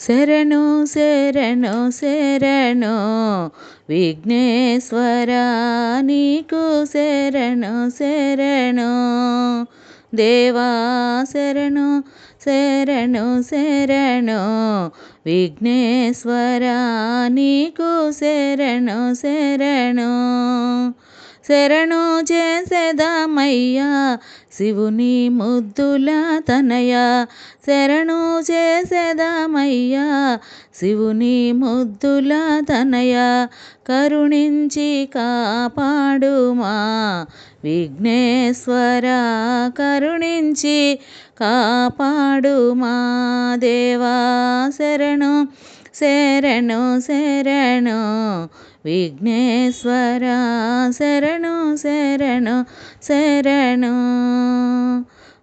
శరణు శరణు శరణు. విఘ్నేశ్వర నీకు శరణు శరణు. దేవా శరణు శరణు శరణు. విఘ్నేశ్వర నీకు శరణు శరణు. శరణు చేసేదామయ్యా. శివుని ముద్దుల తనయ. శరణు చేసేదామయ్యా. శివుని ముద్దుల తనయ. కరుణించి కాపాడుమా. విఘ్నేశ్వర కరుణించి కాపాడుమా. దేవా శరణు శరణు శరణు. విఘ్నేశ్వర శరణు శరణు శరణు.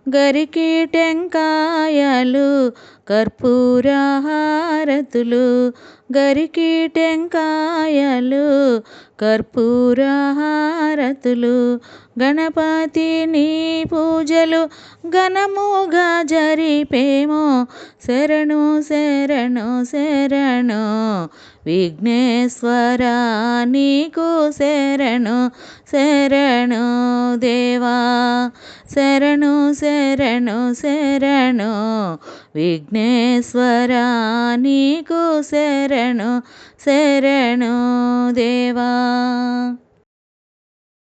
గరికి టెంకాయలు కర్పూర హారతులు గరికి టెంకాయలు కర్పూర హారతులు గణపతి నీ పూజలు ఘనముగా జరిపేమో. శరణు శరణు శరణు విఘ్నేశ్వర నీకు శరణు శరణు దేవా. శరణు శరణు శరణు విఘ్నేశ్వర నీకు శరణు శరణు దేవా.